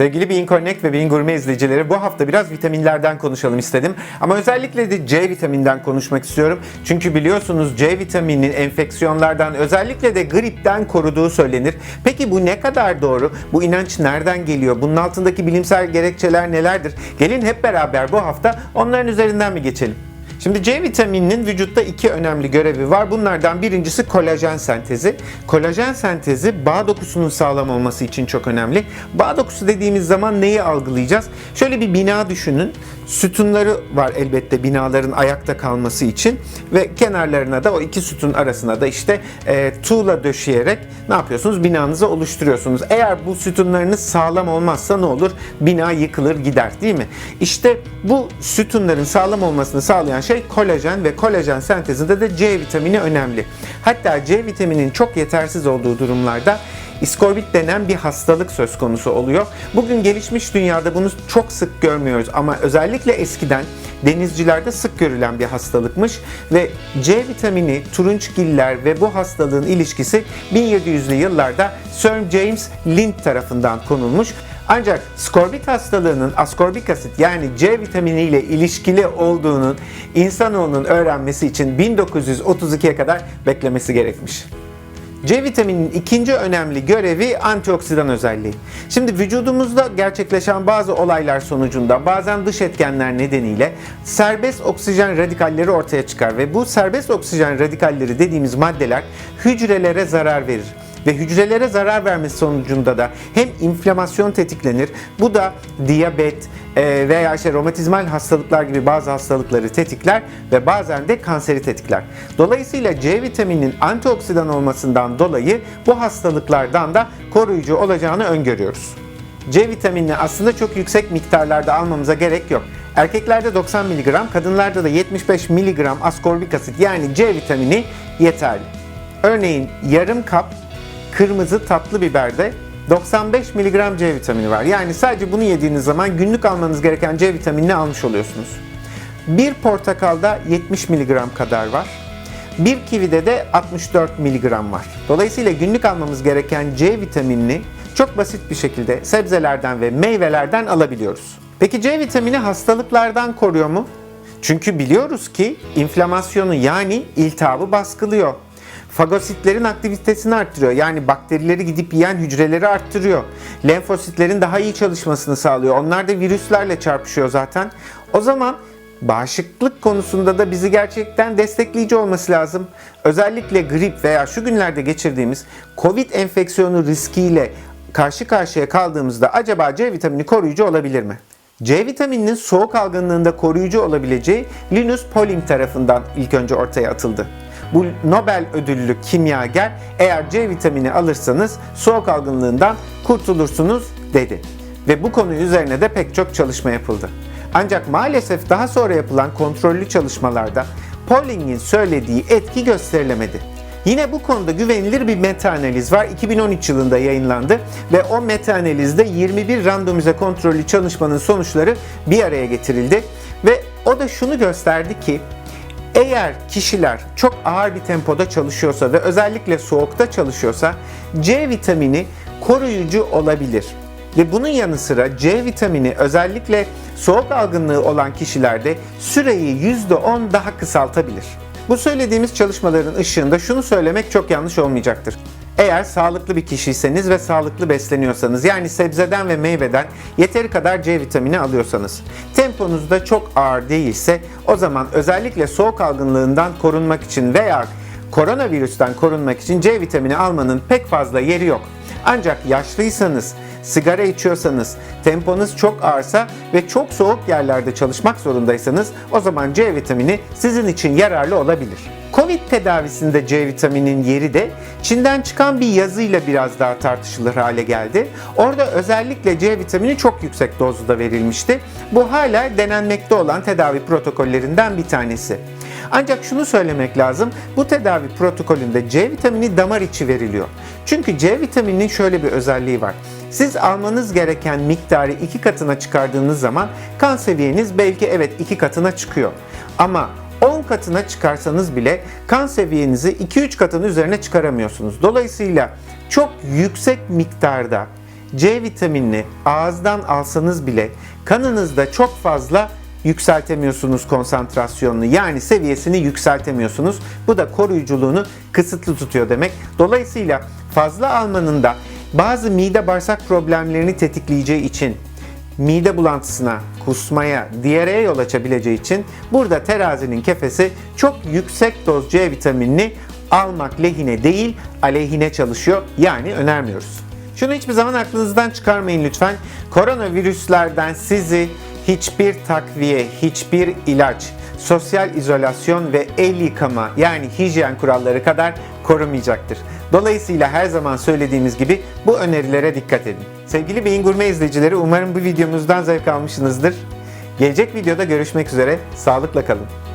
Sevgili Bean Connect ve Bean Gurme izleyicileri bu hafta biraz vitaminlerden konuşalım istedim. Ama özellikle de C vitaminden konuşmak istiyorum. Çünkü biliyorsunuz C vitaminin enfeksiyonlardan özellikle de gripten koruduğu söylenir. Peki bu ne kadar doğru? Bu inanç nereden geliyor? Bunun altındaki bilimsel gerekçeler nelerdir? Gelin hep beraber bu hafta onların üzerinden mi geçelim? Şimdi C vitamininin vücutta iki önemli görevi var. Bunlardan birincisi kolajen sentezi. Kolajen sentezi bağ dokusunun sağlam olması için çok önemli. Bağ dokusu dediğimiz zaman neyi algılayacağız? Şöyle bir bina düşünün. Sütunları var elbette binaların ayakta kalması için ve kenarlarına da o iki sütun arasına da işte e, tuğla döşeyerek ne yapıyorsunuz? Binanızı oluşturuyorsunuz. Eğer bu sütunlarınız sağlam olmazsa ne olur? Bina yıkılır gider değil mi? İşte bu sütunların sağlam olmasını sağlayan şey kolajen ve kolajen sentezinde de C vitamini önemli. Hatta C vitaminin çok yetersiz olduğu durumlarda İskorbit denen bir hastalık söz konusu oluyor. Bugün gelişmiş dünyada bunu çok sık görmüyoruz ama özellikle eskiden denizcilerde sık görülen bir hastalıkmış ve C vitamini, turunçgiller ve bu hastalığın ilişkisi 1700'lü yıllarda Sir James Lind tarafından konulmuş. Ancak skorbit hastalığının askorbik asit yani C vitamini ile ilişkili olduğunun insanoğlunun öğrenmesi için 1932'ye kadar beklemesi gerekmiş. C vitamininin ikinci önemli görevi antioksidan özelliği. Şimdi vücudumuzda gerçekleşen bazı olaylar sonucunda bazen dış etkenler nedeniyle serbest oksijen radikalleri ortaya çıkar ve bu serbest oksijen radikalleri dediğimiz maddeler hücrelere zarar verir ve hücrelere zarar vermesi sonucunda da hem inflamasyon tetiklenir. Bu da diyabet veya işte romatizmal hastalıklar gibi bazı hastalıkları tetikler ve bazen de kanseri tetikler. Dolayısıyla C vitamininin antioksidan olmasından dolayı bu hastalıklardan da koruyucu olacağını öngörüyoruz. C vitaminini aslında çok yüksek miktarlarda almamıza gerek yok. Erkeklerde 90 mg, kadınlarda da 75 mg askorbik asit yani C vitamini yeterli. Örneğin yarım kap kırmızı tatlı biberde 95 mg C vitamini var. Yani sadece bunu yediğiniz zaman günlük almanız gereken C vitaminini almış oluyorsunuz. Bir portakalda 70 mg kadar var. Bir kivide de 64 mg var. Dolayısıyla günlük almamız gereken C vitaminini çok basit bir şekilde sebzelerden ve meyvelerden alabiliyoruz. Peki C vitamini hastalıklardan koruyor mu? Çünkü biliyoruz ki inflamasyonu yani iltihabı baskılıyor fagositlerin aktivitesini arttırıyor. Yani bakterileri gidip yiyen hücreleri arttırıyor. Lenfositlerin daha iyi çalışmasını sağlıyor. Onlar da virüslerle çarpışıyor zaten. O zaman bağışıklık konusunda da bizi gerçekten destekleyici olması lazım. Özellikle grip veya şu günlerde geçirdiğimiz Covid enfeksiyonu riskiyle karşı karşıya kaldığımızda acaba C vitamini koruyucu olabilir mi? C vitamininin soğuk algınlığında koruyucu olabileceği Linus Pauling tarafından ilk önce ortaya atıldı. Bu Nobel ödüllü kimyager eğer C vitamini alırsanız soğuk algınlığından kurtulursunuz dedi. Ve bu konu üzerine de pek çok çalışma yapıldı. Ancak maalesef daha sonra yapılan kontrollü çalışmalarda Pauling'in söylediği etki gösterilemedi. Yine bu konuda güvenilir bir meta-analiz var. 2013 yılında yayınlandı ve o meta-analizde 21 randomize kontrollü çalışmanın sonuçları bir araya getirildi ve o da şunu gösterdi ki eğer kişiler çok ağır bir tempoda çalışıyorsa ve özellikle soğukta çalışıyorsa C vitamini koruyucu olabilir. Ve bunun yanı sıra C vitamini özellikle soğuk algınlığı olan kişilerde süreyi %10 daha kısaltabilir. Bu söylediğimiz çalışmaların ışığında şunu söylemek çok yanlış olmayacaktır. Eğer sağlıklı bir kişiyseniz ve sağlıklı besleniyorsanız yani sebzeden ve meyveden yeteri kadar C vitamini alıyorsanız, temponuz da çok ağır değilse o zaman özellikle soğuk algınlığından korunmak için veya koronavirüsten korunmak için C vitamini almanın pek fazla yeri yok. Ancak yaşlıysanız, sigara içiyorsanız, temponuz çok ağırsa ve çok soğuk yerlerde çalışmak zorundaysanız o zaman C vitamini sizin için yararlı olabilir. Covid tedavisinde C vitaminin yeri de Çin'den çıkan bir yazıyla biraz daha tartışılır hale geldi. Orada özellikle C vitamini çok yüksek dozda verilmişti. Bu hala denenmekte olan tedavi protokollerinden bir tanesi. Ancak şunu söylemek lazım, bu tedavi protokolünde C vitamini damar içi veriliyor. Çünkü C vitamininin şöyle bir özelliği var. Siz almanız gereken miktarı iki katına çıkardığınız zaman kan seviyeniz belki evet iki katına çıkıyor. Ama 10 katına çıkarsanız bile kan seviyenizi 2-3 katın üzerine çıkaramıyorsunuz. Dolayısıyla çok yüksek miktarda C vitaminini ağızdan alsanız bile kanınızda çok fazla yükseltemiyorsunuz konsantrasyonunu yani seviyesini yükseltemiyorsunuz. Bu da koruyuculuğunu kısıtlı tutuyor demek. Dolayısıyla fazla almanın da bazı mide bağırsak problemlerini tetikleyeceği için mide bulantısına, kusmaya, diyareye yol açabileceği için burada terazinin kefesi çok yüksek doz C vitaminini almak lehine değil aleyhine çalışıyor. Yani önermiyoruz. Şunu hiçbir zaman aklınızdan çıkarmayın lütfen. Koronavirüslerden sizi hiçbir takviye, hiçbir ilaç, sosyal izolasyon ve el yıkama yani hijyen kuralları kadar korumayacaktır. Dolayısıyla her zaman söylediğimiz gibi bu önerilere dikkat edin. Sevgili Beyin Gurme izleyicileri umarım bu videomuzdan zevk almışsınızdır. Gelecek videoda görüşmek üzere. Sağlıkla kalın.